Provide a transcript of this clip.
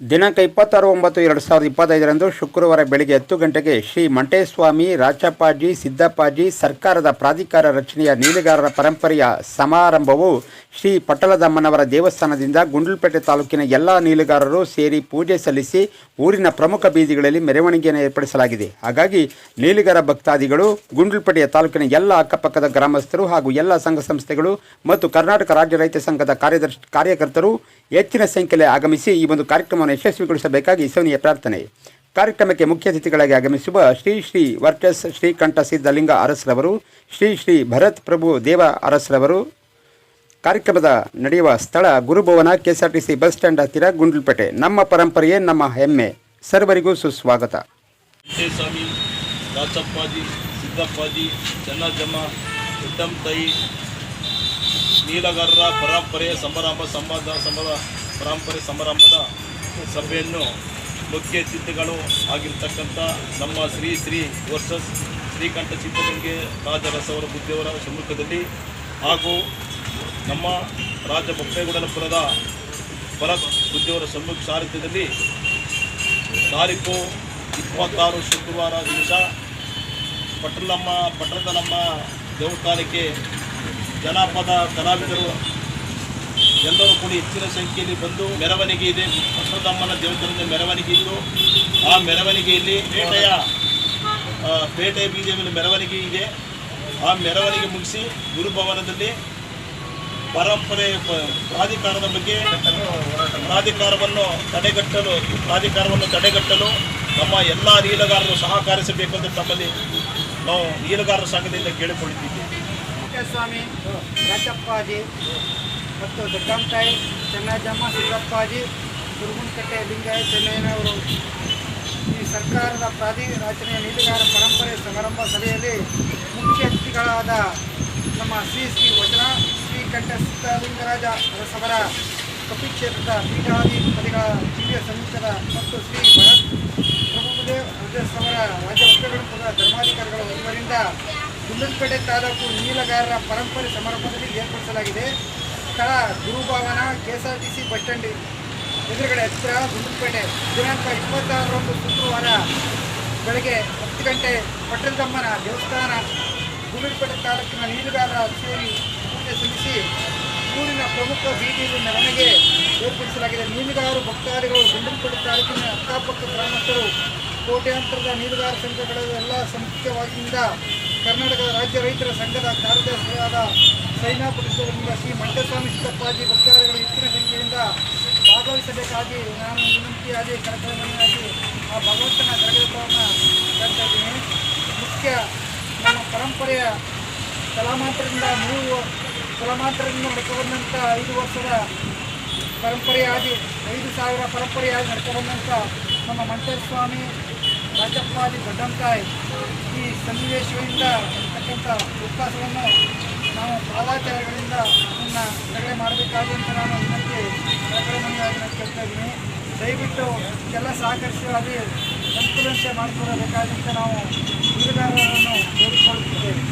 ದಿನಾಂಕ ಇಪ್ಪತ್ತಾರು ಒಂಬತ್ತು ಎರಡು ಸಾವಿರದ ಇಪ್ಪತ್ತೈದರಂದು ಶುಕ್ರವಾರ ಬೆಳಗ್ಗೆ ಹತ್ತು ಗಂಟೆಗೆ ಶ್ರೀ ಮಂಟೇಸ್ವಾಮಿ ರಾಚಪ್ಪಾಜಿ ಸಿದ್ದಪ್ಪಾಜಿ ಸರ್ಕಾರದ ಪ್ರಾಧಿಕಾರ ರಚನೆಯ ನೀಲಿಗಾರರ ಪರಂಪರೆಯ ಸಮಾರಂಭವು ಶ್ರೀ ಪಟ್ಟಲದಮ್ಮನವರ ದೇವಸ್ಥಾನದಿಂದ ಗುಂಡ್ಲುಪೇಟೆ ತಾಲೂಕಿನ ಎಲ್ಲ ನೀಲುಗಾರರು ಸೇರಿ ಪೂಜೆ ಸಲ್ಲಿಸಿ ಊರಿನ ಪ್ರಮುಖ ಬೀದಿಗಳಲ್ಲಿ ಮೆರವಣಿಗೆಯನ್ನು ಏರ್ಪಡಿಸಲಾಗಿದೆ. ಹಾಗಾಗಿ ನೀಲಿಗಾರ ಭಕ್ತಾದಿಗಳು, ಗುಂಡ್ಲುಪೇಟೆಯ ತಾಲೂಕಿನ ಎಲ್ಲ ಅಕ್ಕಪಕ್ಕದ ಗ್ರಾಮಸ್ಥರು ಹಾಗೂ ಎಲ್ಲ ಸಂಘ ಸಂಸ್ಥೆಗಳು ಮತ್ತು ಕರ್ನಾಟಕ ರಾಜ್ಯ ರೈತ ಸಂಘದ ಕಾರ್ಯದರ್ಶಿ ಕಾರ್ಯಕರ್ತರು ಹೆಚ್ಚಿನ ಸಂಖ್ಯೆಯಲ್ಲಿ ಆಗಮಿಸಿ ಈ ಒಂದು ಕಾರ್ಯಕ್ರಮವನ್ನು ಯಶಸ್ವಿಗೊಳಿಸಬೇಕಾಗಿ ಸೋನಿಯ ಪ್ರಾರ್ಥನೆ. ಕಾರ್ಯಕ್ರಮಕ್ಕೆ ಮುಖ್ಯ ಅತಿಥಿಗಳಾಗಿ ಆಗಮಿಸುವ ಶ್ರೀ ಶ್ರೀ ವರ್ಚಸ್ ಶ್ರೀಕಂಠ ಸಿದ್ಧಲಿಂಗ ಅರಸರವರು, ಶ್ರೀ ಶ್ರೀ ಭರತ್ ಪ್ರಭು ದೇವ ಅರಸರವರು, ಕಾರ್ಯಕ್ರಮದ ನಡೆಯುವ ಸ್ಥಳ ಗುರುಭವನ ಕೆಎಸ್ಆರ್ಟಿಸಿ ಬಸ್ ಸ್ಟ್ಯಾಂಡ್ ಹತ್ತಿರ ಗುಂಡ್ಲುಪೇಟೆ. ನಮ್ಮ ಪರಂಪರೆಯೇ ನಮ್ಮ ಹೆಮ್ಮೆ. ಸರ್ವರಿಗೂ ಸುಸ್ವಾಗತ. ಸಿದ್ದಪ್ಪಾಜಿ, ಚೆನ್ನಜಮ್ಮ, ಉತ್ತಮ್ ತಾಯಿ ನೀಲಗಾರರ ಪರಂಪರೆ ಸಮಾರಂಭ ಸಂವಾದ ಸಂಬದ ಪರಂಪರೆ ಸಮಾರಂಭದ ಸಭೆಯನ್ನು ಮುಖ್ಯ ಅತಿಥಿಗಳು ಆಗಿರ್ತಕ್ಕಂಥ ನಮ್ಮ ಶ್ರೀ ಶ್ರೀ ವರ್ಸಸ್ ಶ್ರೀಕಂಠ ಸಿದ್ಧಲಿಂಗೆ ರಾಜರಸವರ ಬುದ್ಧಿಯವರ ಸಮ್ಮುಖದಲ್ಲಿ ಹಾಗೂ ನಮ್ಮ ರಾಜ ಬೊಪ್ಪೇಗೌಡನಪುರದ ಭರತ್ ಬುದ್ಧಿಯವರ ಸಮ್ಮುಖ ಸಾರಥ್ಯದಲ್ಲಿ ತಾರೀಕು ಇಪ್ಪತ್ತಾರು ಶುಕ್ರವಾರ ದಿವಸ ಪಟ್ಟಣಮ್ಮ ಪಟ್ಟಣದ ನಮ್ಮ ದೇವಸ್ಥಾನಕ್ಕೆ ಜನಪದ ಕಲಾವಿದರು ಎಲ್ಲರೂ ಕೂಡ ಹೆಚ್ಚಿನ ಸಂಖ್ಯೆಯಲ್ಲಿ ಬಂದು ಮೆರವಣಿಗೆ ಇದೆ. ಪಟ್ಟಣದಮ್ಮನ ದೇವಸ್ಥಾನದ ಮೆರವಣಿಗೆ ಇದ್ದು ಆ ಮೆರವಣಿಗೆಯಲ್ಲಿ ಪೇಟೆಯ ಪೇಟೆ ಬೀದಿಯ ಮೆರವಣಿಗೆ ಇದೆ. ಆ ಮೆರವಣಿಗೆ ಮುಗಿಸಿ ಗುರುಭವನದಲ್ಲಿ ಪರಂಪರೆ ಪ್ರಾಧಿಕಾರದ ಬಗ್ಗೆ ಪ್ರಾಧಿಕಾರವನ್ನು ತಡೆಗಟ್ಟಲು ಪ್ರಾಧಿಕಾರವನ್ನು ತಡೆಗಟ್ಟಲು ನಮ್ಮ ಎಲ್ಲ ನೀಲಗಾರರು ಸಹಕರಿಸಬೇಕು ಅಂತ ತಮ್ಮಲ್ಲಿ ನಾವು ನೀಲಗಾರರ ಸಂಘದಿಂದ ಕೇಳಿಕೊಳ್ಳುತ್ತಿದ್ದೇವೆ. ಸ್ವಾಮಿ ರಾಜಪ್ಪಾಜಿ ಮತ್ತು ದೊಡ್ಡಂತಾಯಿ ಚೆನ್ನಜಮ್ಮ ಸಿದ್ದಪ್ಪಾಜಿ ಗುರುಗುಂಟಕಟ್ಟೆ ಲಿಂಗಾಯ ಚೆನ್ನಯ್ಯನವರು. ಈ ಸರ್ಕಾರದ ಪ್ರಾಧಿ ರಚನೆಯ ನೀತಿಗಾರ ಪರಂಪರೆ ಸಮಾರಂಭ ಸಭೆಯಲ್ಲಿ ಮುಖ್ಯ ಅತಿಥಿಗಳಾದ ನಮ್ಮ ಶ್ರೀ ಶ್ರೀ ವಚನ ಶ್ರೀಕಂಠ ಸಿದ್ದಲಿಂಗರಾಜ ಅರಸವರ ಕಪಿ ಕ್ಷೇತ್ರದ ಪೀಠಾಧಿಪತಿಗಳ ಹಿರಿಯ ಸಮಿತಿಗಳ ಮತ್ತು ಶ್ರೀ ಭರತ್ ಪ್ರಭುದೇವ್ ರಾಜಸವರ ರಾಜ್ಯ ಒಕ್ಕಲಿಗರ ಧರ್ಮಾಧಿಕಾರಿಗಳು ಇವರಿಂದ ಗುಂಡಲ್ಪೇಟೆ ತಾಲೂಕು ನೀಲಗಾರರ ಪರಂಪರೆ ಸಮಾರಂಭದಲ್ಲಿ ಏರ್ಪಡಿಸಲಾಗಿದೆ. ಸ್ಥಳ Gurubhavana K S R T C bus stand ಎದುರುಗಡೆ ಹತ್ತಿರ ಗುಂಡಲ್ಪೇಟೆ ದಿನಾಂಕ ಇಪ್ಪತ್ತಾರರಂದು ಶುಕ್ರವಾರ ಬೆಳಗ್ಗೆ ಹತ್ತು ಗಂಟೆ ಪಟ್ಟಣದಮ್ಮನ ದೇವಸ್ಥಾನ ಗುಂಡಲ್ಪೇಟೆ ತಾಲೂಕಿನ ನೀಲಗಾರರ ಸೇರಿ ಪೂಜೆ ಸಲ್ಲಿಸಿ ಊರಿನ ಪ್ರಮುಖ ಬೀದಿಯಲ್ಲಿ ಮೆರವಣಿಗೆ ಏರ್ಪಡಿಸಲಾಗಿದೆ. ಮೀನುಗಾರರು ಭಕ್ತಾದಿಗಳು ಗುಂಡಲ್ಪೇಟೆ ತಾಲೂಕಿನ ಅಕ್ಕಪಕ್ಕ ಗ್ರಾಮಸ್ಥರು ಕೋಟ್ಯಾಂತರದ ಮೀನುಗಾರ ಸಂಘಗಳ ಎಲ್ಲ ಸಂಖ್ಯವಾಗಿಂದ ಕರ್ನಾಟಕ ರಾಜ್ಯ ರೈತರ ಸಂಘದ ಕಾರ್ಯದರ್ಶಿಯಾದ ಸೈನಾಪುರದಿಂದ ಶ್ರೀ ಮಂಟಸ್ವಾಮಿ ಸಿದ್ದಪ್ಪಾಜಿ ಭಕ್ತಾದಿಗಳು ಹೆಚ್ಚಿನ ಸಂಖ್ಯೆಯಿಂದ ಭಾಗವಹಿಸಬೇಕಾಗಿ ನಾನು ವಿನಂತಿಯಾಗಿ ಕಳಕಳಿಯಾಗಿ ಆ ಭಗವಂತನ ಕಾರ್ಯಕ್ರಮವನ್ನು ಹೇಳ್ತಾ ಇದ್ದೀನಿ. ಮುಖ್ಯ ನಮ್ಮ ಪರಂಪರೆಯ ತಲಾಮಾಂತರದಿಂದ ಮೂರು ತಲಾಮಾಂತರದಿಂದ ನಡ್ಕೊಂಡಂಥ ಐದು ವರ್ಷದ ಪರಂಪರೆಯಾಗಿ, ಐದು ಸಾವಿರ ಪರಂಪರೆಯಾಗಿ ನಡ್ಕೊಂಡಂಥ ನಮ್ಮ ಮಂಟೇಸ್ವಾಮಿ ರಾಜಪ್ಪಾಜಿ ದೊಡ್ಡಂತಾಯಿ ಈ ಸನ್ನಿವೇಶದಿಂದ ಇರ್ತಕ್ಕಂಥ ವಿಕಾಸವನ್ನು ನಾವು ಪಾದಾಚಾರಗಳಿಂದ ಅದನ್ನು ಬಿಡುಗಡೆ ಮಾಡಬೇಕಾಗಿ ಅಂತ ನಾನು ಅದಕ್ಕೆ ಕಳಕಳಿಯಾಗಿ ನಾನು ಕೇಳ್ತಾ ಇದ್ದೀನಿ. ದಯವಿಟ್ಟು ಎಲ್ಲ ಸಹಕರಿಸಿ ಅದೇ ಅಂತ ನಾವು ಹುಡುಗಾರರನ್ನು ಬೇಡಿಕೊಳ್ಳುತ್ತಿದ್ದೇವೆ.